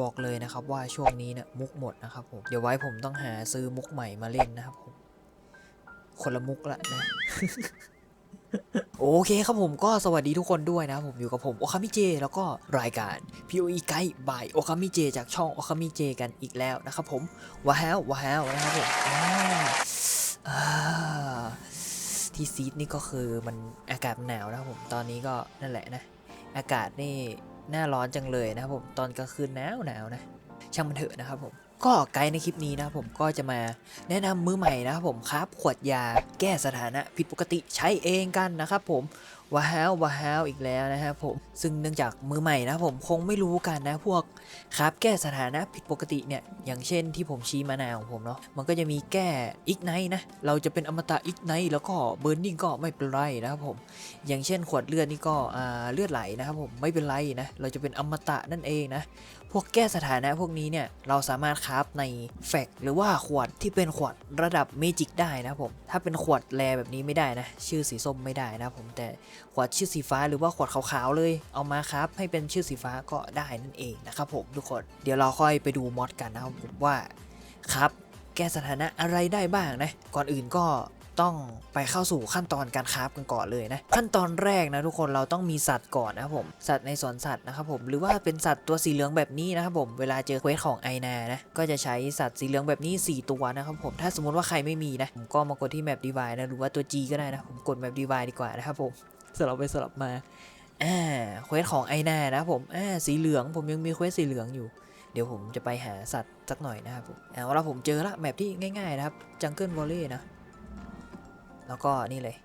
บอกเลยนะครับว่าช่วงนี้เนี่ยมุกหมดนะครับผม เดี๋ยวไว้ผมต้องหาซื้อมุกใหม่มาเล่นนะครับผม คนละมุกละนะ โอเคครับผมก็สวัสดีทุกคนด้วยนะผมอยู่กับผมโอคามิเจ แล้วก็รายการ POE Guide by โอคามิเจจากช่องโอคามิเจกันอีกแล้วนะครับผมว้าวว้าวนะครับผมอ่าอ่าที่ซีดนี่ก็คือมันอากาศหนาวนะครับผมตอนนี้ก็นั่นแหละนะ อากาศนี่ หน้าร้อนจังเลยนะครับผมตอนกลางคืนหนาวหนาวนะช่างมันเถอะนะครับผมก็ไกด์ในคลิปนี้นะครับผมก็จะมาแนะนำมือใหม่นะครับผมครับขวดยาแก้สถานะผิดปกติใช้เองกันนะครับผมว้าวว้าวอีกแล้วนะครับผมซึ่งเนื่องจากมือใหม่นะครับผมคงไม่รู้กันนะพวก ครับแก้สถานะผิดปกติเนี่ยอย่างเช่นที่ผมชี้มานาของผมเนาะมันก็จะมีแก้อีกไนนะ เราจะเป็นอมตะอีกไนแล้วก็เบิร์นนิ่งก็ไม่เป็นไรนะครับผม อย่างเช่นขวดเลือดนี่ก็อ่าเลือดไหลนะครับผมไม่เป็นไรนะ เราจะเป็นอมตะนั่นเองนะ พวกแก้สถานะพวกนี้เนี่ยเราสามารถคราฟในแฟกหรือว่าขวดที่เป็นขวดระดับเมจิกได้นะครับผม ถ้าเป็นขวดแรแบบนี้ไม่ได้นะ ชื่อสีส้มไม่ได้นะครับผมแต่ขวดชื่อสีฟ้าหรือว่าขวดขาวๆเลย เอามาครับให้เป็นชื่อสีฟ้าก็ได้นั่นเองนะครับผมทุกคน เดี๋ยวเราค่อยไปดูมอดกันนะครับผมว่าครับ แก้สถานะอะไรได้บ้างนะ ก่อนอื่นก็ต้องไปเข้าสู่ขั้นตอนการคราฟกันก่อนเลยนะ ขั้นตอนแรกนะทุกคนเราต้องมีสัตว์ก่อนนะครับผมสัตว์ในสวนสัตว์นะครับผมหรือว่าเป็นสัตว์ตัวสีเหลืองแบบนี้นะครับผมเวลาเจอเควสของไอนานะก็จะใช้สัตว์สีเหลืองแบบนี้ 4 ตัวนะครับผมถ้าสมมติว่าใครไม่มีนะผมก็มากดที่แมปดีไวนะหรือว่าตัว G ก็ได้นะผมกดแมปดีไวดีกว่านะครับผมสลับไปสลับมา อ่าเควสของไอนานะผมอ่าสีเหลืองผมยังมีเควสสีเหลืองอยู่ เดี๋ยวผมจะไปหาสัตว์สักหน่อยนะครับผมเอาละผมเจอละแมปที่ง่ายๆนะครับจังเกิลวอลเล่นะ แล้วก็นี่เลย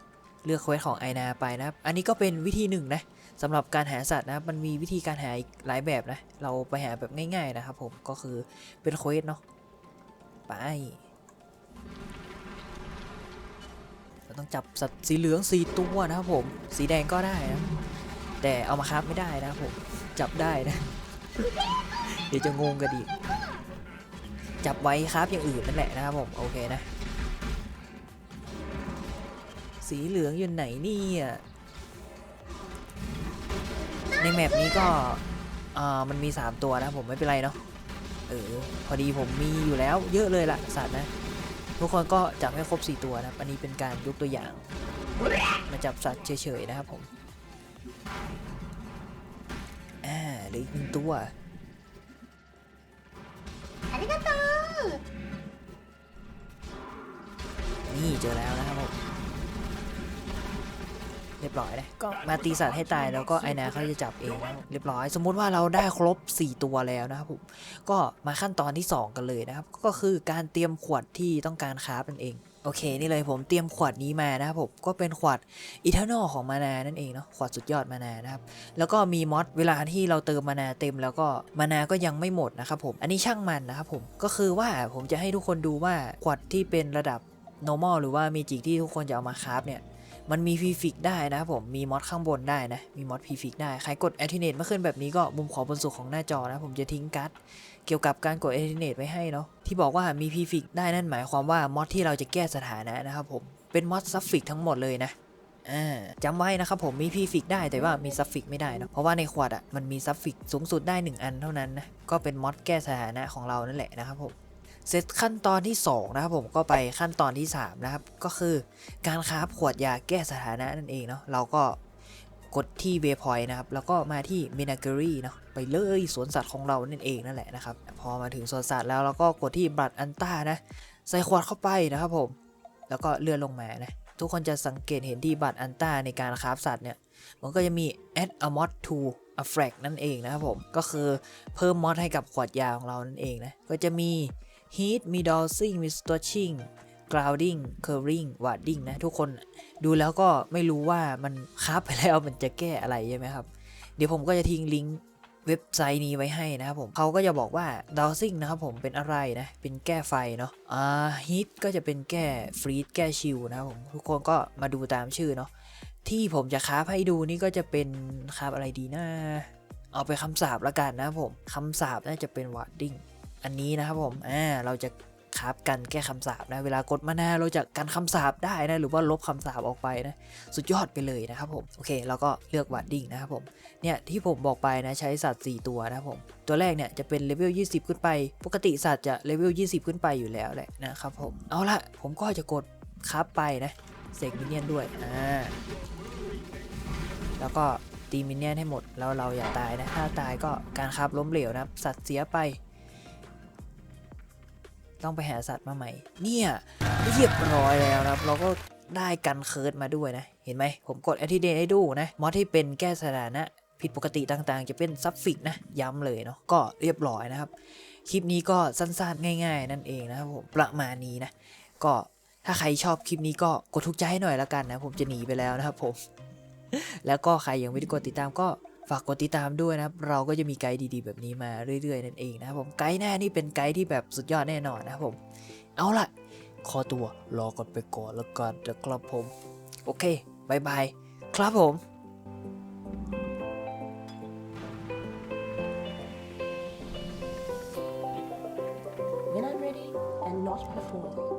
เลือกเควสของไอนาไปนะครับ อันนี้ก็เป็นวิธีหนึ่งนะสำหรับการหาสัตว์นะครับมันมีวิธีการหาอีกหลายแบบนะ เราไปหาแบบง่ายๆนะครับผมก็คือเป็นเควสเนาะไปเราต้องจับสัตว์สีเหลืองสีตัวนะครับผม สีแดงก็ได้นะ แต่เอามาครับไม่ได้นะผมจับได้นะ เดี๋ยวจะงงกันอีกจับไว้ครับอย่างอื่นนั่นแหละนะครับผมโอเคนะ สีเหลืองอยู่ไหนนี่ยในแมปนี้ก็อ่ามันมี 3 ตัวนะผมไม่เป็นไรเนาะเออพอดีผมมีอยู่แล้วเยอะเลยล่ะสัตว์นะ ทุกคนก็จับให้ครบ 4 ตัวนะครับ อันนี้เป็นการยกตัวอย่าง มาจับสัตว์เฉยๆนะครับผม อาเหลืออีกหนึ่งตัว อันนี้ก็ตนี่เจอแล้วนะครับผมเรียบร้อยเลยก็มาตีสัตว์ให้ตายแล้วก็ไอนาเขาจะจับเองนะเรียบร้อย สมมุติว่าเราได้ครบ 4 ตัวแล้วนะครับผมก็มาขั้นตอนที่ 2 กันเลยนะครับ ก็คือการเตรียมขวดที่ต้องการค้าฟนั่นเอง โอเค นี่เลยผมเตรียมขวดนี้มานะครับผมก็เป็นขวดอีเทอร์นอลของมานานั่นเองเนาะขวดสุดยอดมานานะครับแล้วก็มีมอสเวลาที่เราเติมมานาเต็ม แล้วก็มานาก็ยังไม่หมดนะครับผมอันนี้ช่างมันนะครับผมก็คือว่าผมจะให้ทุกคนดูว่าขวดที่เป็นระดับ normal หรือว่ามีจิกที่ทุกคนจะเอามาคราฟเนี่ย มันมีพีฟิกได้นะครับผมมีมอดข้างบนได้นะ มีมอดพีฟิกได้ ใครกด a อ t ิเนตมาขึ้นแบบนี้ก็มุมขวาบนสุดของหน้าจอนะ ผมจะทิ้งการ์ดเกี่ยวกับการกด a อ t ิเนตไว้ให้เนาะที่บอกว่ามีพีฟิกได้นั่นหมายความว่ามอดที่เราจะแก้สถานะนะครับผมเป็นมอดซัฟฟิกทั้งหมดเลยนะอ่าจำไว้นะครับผมมีพีฟิกได้แต่ว่ามีซัฟฟิกไม่ได้เนอะเพราะว่าในขวดอะมันมีซัฟฟิกสูงสุดได้ 1 อันเท่านั้นนะก็เป็นมอดแก้สถานะของเรานั่นแหละนะครับผม เสร็จขั้นตอนที่ 2 นะครับผมก็ไปขั้นตอนที่ 3 นะครับ ก็คือการคาฟขวดยาแก้สถานะนั่นเองเนาะเราก็กดที่เวพอยต์นะครับ แล้วก็มาที่เมนาเกอรี่เนาะไปเลยสวนสัตว์ของเรานั่นเองนั่นแหละนะครับ พอมาถึงสวนสัตว์แล้วเราก็กดที่บัตรอันต้านะใส่ขวดเข้าไปนะครับผม แล้วก็เลื่อนลงมานะทุกคนจะสังเกตเห็นที่บัตรอันต้าในการคราฟสัตว์เนี่ย มันก็จะมี add a mod to a frag นั่นเองนะครับผม ก็คือเพิ่มมอดให้กับขวดยาของเรานั่นเองนะ ก็จะมี heat มี dosing มี stretching grounding curling warding นะทุกคนดูแล้วก็ไม่รู้ว่ามันคราฟไปแล้วมันจะแก้อะไรใช่ไหมครับ เดี๋ยวผมก็จะทิ้งลิงก์เว็บไซต์นี้ไว้ให้นะครับผมเขาก็จะบอกว่า dowsing นะครับผมเป็นอะไรนะ เป็นแก้ไฟเนาะอ่า heat ก็จะเป็นแก้ฟรีดแก้ชิลนะครับผม ทุกคนก็มาดูตามชื่อเนาะที่ผมจะคราฟให้ดูนี่ก็จะเป็นคราฟอะไรดีนะ เอาไปคำสาบละกันนะครับผมคำสาบน่าจะเป็น warding อันนี้นะครับผมอ่าเราจะครับกันแก้คำสาปนะเวลากดมานาเราจะกันคำสาปได้นะหรือว่าลบคำสาปออกไปนะสุดยอดไปเลยนะครับผมโอเคแล้วก็เลือกวัดดิ้งนะครับผมเนี่ยที่ผมบอกไปนะใช้สัตว์ 4 ตัวนะครับผมตัวแรกเนี่ยจะเป็นเลเวล 20 ขึ้นไป ปกติสัตว์จะเลเวล 20 ขึ้นไปอยู่แล้วแหละนะครับผมเอาละผมก็จะกดครับไปนะเสกมินเนี่ยนด้วยอ่าแล้วก็ตีมินเนี่ยนให้หมดแล้วเราอย่าตายนะถ้าตายก็การครับล้มเหลวนะสัตว์เสียไป ต้องไปหาสัตว์มาใหม่ เนี่ยเรียบร้อยแล้วครับ เราก็ได้กันเคิร์ดมาด้วยนะ เห็นไหม ผมกด a อ t ิเด e ให้ดูนะ มอดที่เป็นแก้สถานะ ผิดปกติต่างๆ จะเป็นซับฟิกนะ ย้ำเลยเนาะ ก็เรียบร้อยนะครับ คลิปนี้ก็สั้นๆ ง่ายๆ นั่นเองนะครับผม ประมาณนี้นะ ก็ถ้าใครชอบคลิปนี้ก็กดถูกใจให้หน่อยละกันนะ ผมจะหนีไปแล้วนะครับผม แล้วก็ใครยังไม่ได้กดติดตามก็ ฝากกดติดตามด้วยนะครับ เราก็จะมีไกด์ดีๆ แบบนี้มาเรื่อยๆ นั่นเองนะครับผมไกด์หน้านี่เป็นไกด์ที่แบบสุดยอดแน่นอนนะครับผม เอาล่ะ ขอตัวรอก่อนไปก่อนแล้วกันนะครับผม โอเคบายบายครับผม When I'm ready and not before.